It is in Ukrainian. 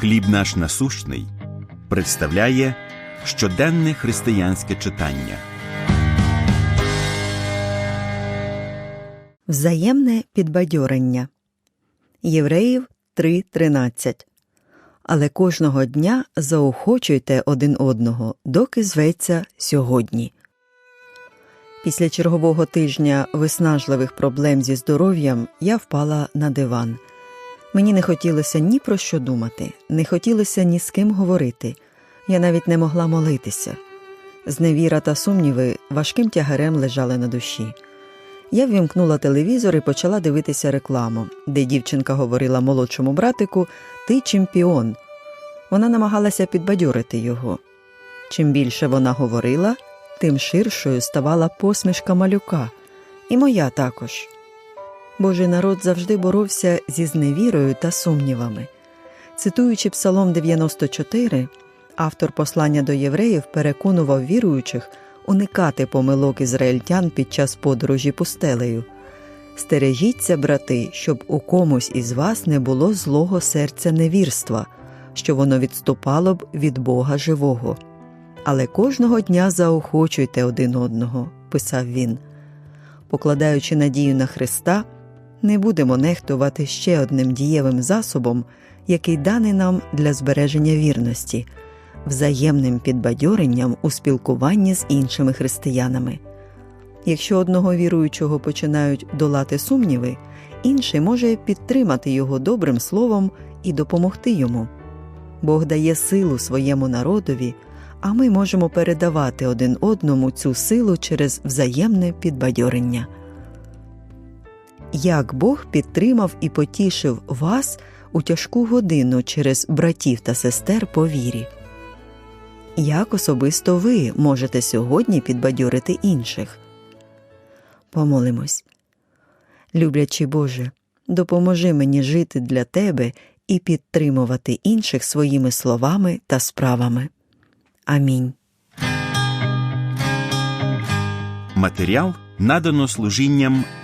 Хліб наш насущний представляє щоденне християнське читання. Взаємне підбадьорення Євреїв 3.13 Але кожного дня заохочуйте один одного, доки зветься сьогодні. Після чергового тижня виснажливих проблем зі здоров'ям я впала на диван. Мені не хотілося ні про що думати, не хотілося ні з ким говорити. Я навіть не могла молитися. Зневіра та сумніви важким тягарем лежали на душі. Я ввімкнула телевізор і почала дивитися рекламу, де дівчинка говорила молодшому братику Ти чемпіон. Вона намагалася підбадьорити його. Чим більше вона говорила, тим ширшою ставала посмішка малюка, і моя також. Божий народ завжди боровся зі зневірою та сумнівами. Цитуючи Псалом 94, автор послання до євреїв переконував віруючих уникати помилок ізраїльтян під час подорожі пустелею. Стережіться, брати, щоб у комусь із вас не було злого серця невірства, що воно відступало б від Бога живого. Але кожного дня заохочуйте один одного, писав він. Покладаючи надію на Христа, не будемо нехтувати ще одним дієвим засобом, який даний нам для збереження вірності, взаємним підбадьоренням у спілкуванні з іншими християнами. Якщо одного віруючого починають долати сумніви, інший може підтримати його добрим словом і допомогти йому. Бог дає силу своєму народові, а ми можемо передавати один одному цю силу через взаємне підбадьорення. Як Бог підтримав і потішив вас у тяжку годину через братів та сестер по вірі? Як особисто ви можете сьогодні підбадьорити інших? Помолимось. Люблячий Боже, допоможи мені жити для Тебе і підтримувати інших своїми словами та справами. Амінь. Матеріал надано служінням